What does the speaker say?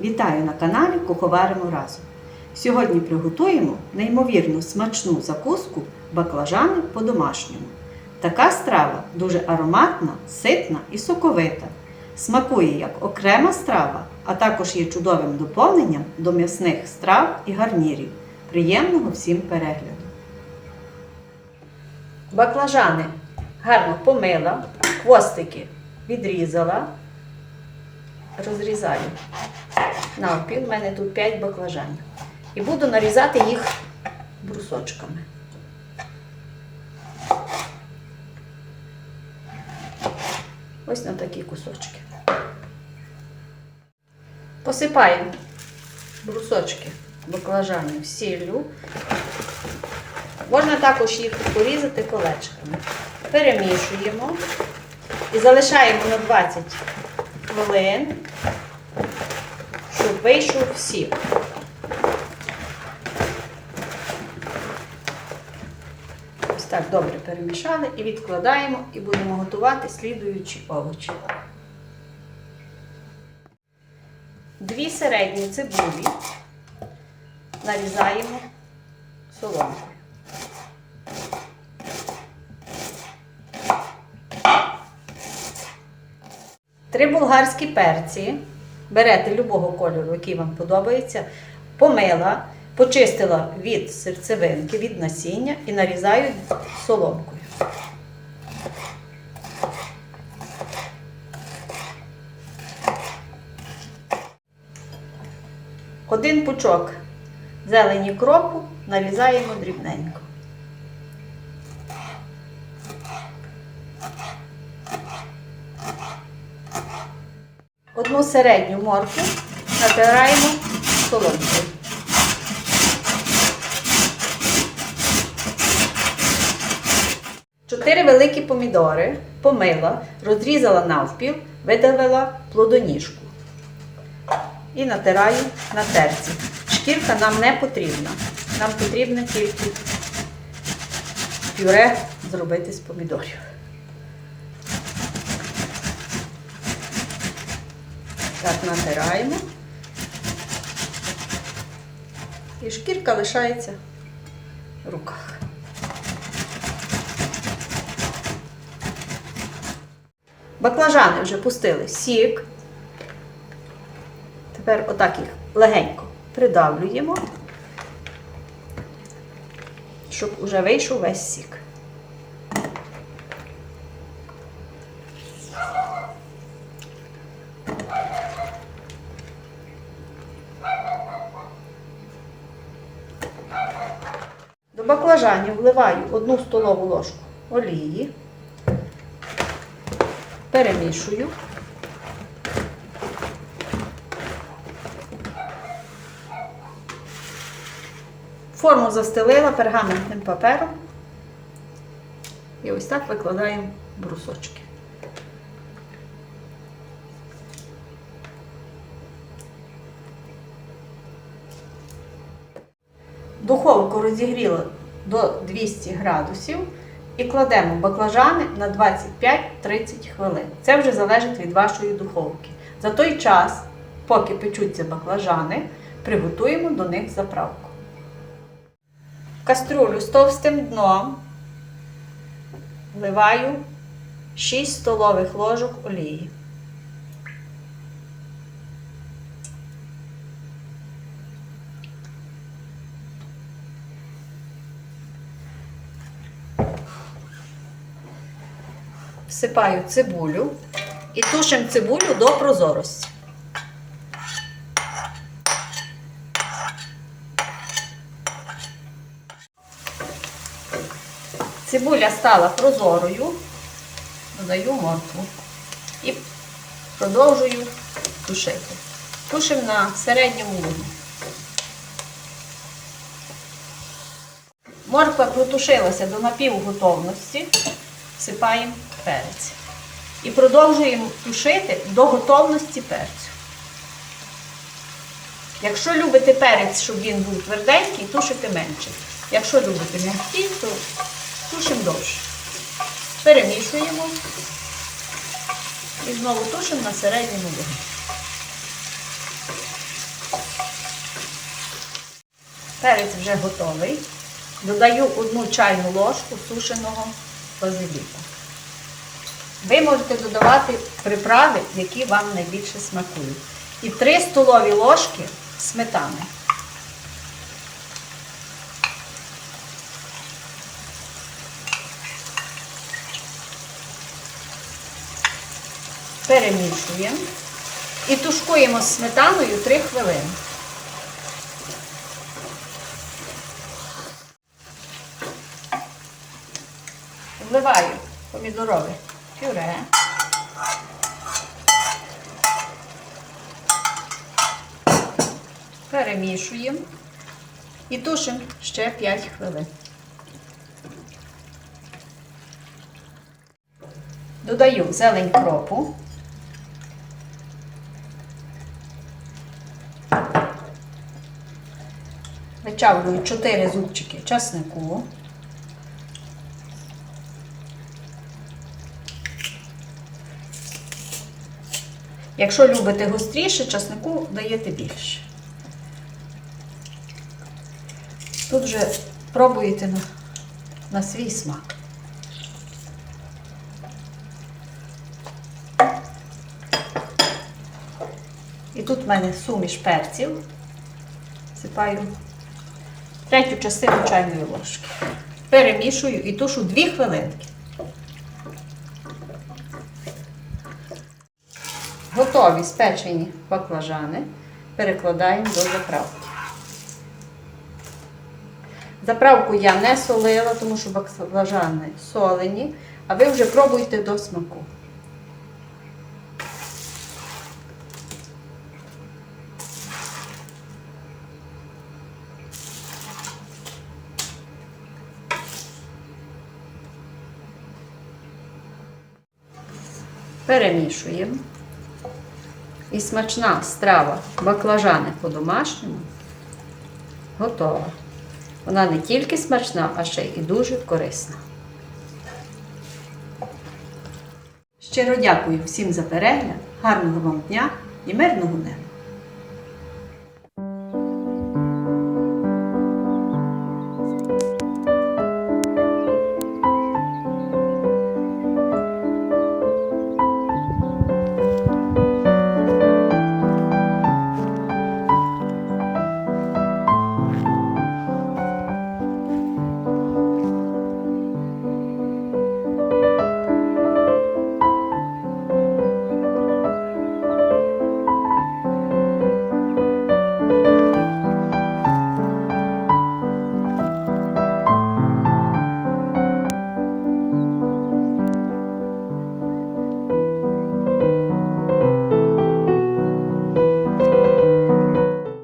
Вітаю на каналі Куховаримо разом. Сьогодні приготуємо неймовірно смачну закуску баклажани по-домашньому. Така страва дуже ароматна, ситна і соковита. Смакує як окрема страва, а також є чудовим доповненням до м'ясних страв і гарнірів. Приємного всім перегляду! Баклажани гарно помила, хвостики відрізала, розрізаю навпіл. У мене тут 5 баклажанів. І буду нарізати їх брусочками. Ось на такі кусочки. Посипаємо брусочки баклажанів сіллю. Можна також їх порізати колечками. Перемішуємо і залишаємо на 20 хвилин, вийшов сік. Ось так добре перемішали і відкладаємо і будемо готувати слідуючі овочі. Дві середні цибулі нарізаємо соломкою. Три болгарські перці. Берете любого кольору, який вам подобається, помила, почистила від серцевинки, від насіння і нарізаю соломкою. Один пучок зелені кропу нарізаємо дрібненько. Одну середню моркву натираємо соломкою. Чотири великі помідори помила, розрізала навпіл, видавила плодоніжку. І натираю на терці. Шкірка нам не потрібна. Нам потрібно тільки пюре зробити з помідорів. Так натираємо. І шкірка лишається в руках. Баклажани вже пустили сік. Тепер отак їх легенько придавлюємо, щоб уже вийшов весь сік. До баклажанів вливаю одну столову ложку олії, перемішую. Форму застелила пергаментним папером. І ось так викладаємо брусочки. Духовку розігріла до 200 градусів і кладемо баклажани на 25-30 хвилин. Це вже залежить від вашої духовки. За той час, поки печуться баклажани, приготуємо до них заправку. В каструлю з товстим дном вливаю 6 столових ложок олії. Всипаю цибулю і тушимо цибулю до прозорості. Цибуля стала прозорою, додаю моркву і продовжую тушити. Тушимо на середньому вогні. Морква протушилася до напівготовності, всипаємо перець. І продовжуємо тушити до готовності перцю. Якщо любите перець, щоб він був тверденький, тушите менше. Якщо любите м'який, то тушимо довше. Перемішуємо і знову тушимо на середньому вогні. Перець вже готовий. Додаю одну чайну ложку сушеного базиліка. Ви можете додавати приправи, які вам найбільше смакують. І 3 столові ложки сметани. Перемішуємо і тушкуємо з сметаною 3 хвилини. Вливаю помідорове пюре. Перемішуємо і тушимо ще 5 хвилин. Додаю зелень кропу. Вичавлюю 4 зубчики часнику. Якщо любите гостріше, часнику даєте більше. Тут вже пробуєте на, на свій смак. І тут в мене суміш перців. Сипаю третю частину чайної ложки. Перемішую і тушу 2 хвилинки. Готові спечені баклажани перекладаємо до заправки. Заправку я не солила, тому що баклажани солені, а ви вже пробуйте до смаку. Перемішуємо. І смачна страва баклажани по-домашньому готова. Вона не тільки смачна, а ще і дуже корисна. Щиро дякую всім за перегляд, гарного вам дня і мирного неба!